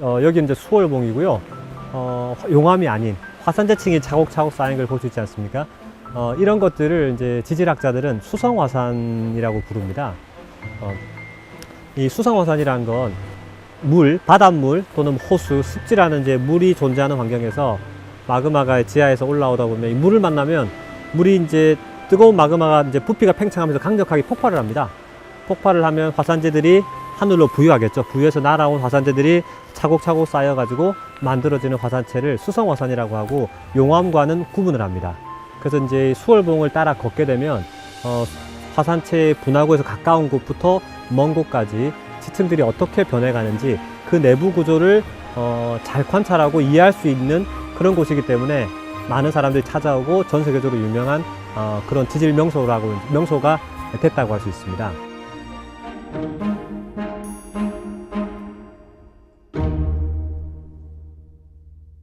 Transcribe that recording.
어, 여기 이제 수월봉이고요. 어, 용암이 아닌 화산재층이 차곡차곡 쌓인 걸 볼 수 있지 않습니까? 어, 이런 것들을 이제 지질학자들은 수성화산이라고 부릅니다. 어, 이 수성화산이라는 건 물, 바닷물 또는 호수, 습지라는 이제 물이 존재하는 환경에서 마그마가 지하에서 올라오다 보면 이 물을 만나면 물이 이제 뜨거운 마그마가 이제 부피가 팽창하면서 강력하게 폭발을 합니다. 폭발을 하면 화산재들이 하늘로 부유하겠죠. 부유해서 날아온 화산재들이 차곡차곡 쌓여가지고 만들어지는 화산체를 수성화산이라고 하고 용암과는 구분을 합니다. 그래서 이제 수월봉을 따라 걷게 되면 어, 화산체 분화구에서 가까운 곳부터 먼 곳까지 지층들이 어떻게 변해가는지 그 내부 구조를 어, 잘 관찰하고 이해할 수 있는 그런 곳이기 때문에 많은 사람들이 찾아오고 전 세계적으로 유명한 어, 그런 지질 명소라고 명소가 됐다고 할 수 있습니다.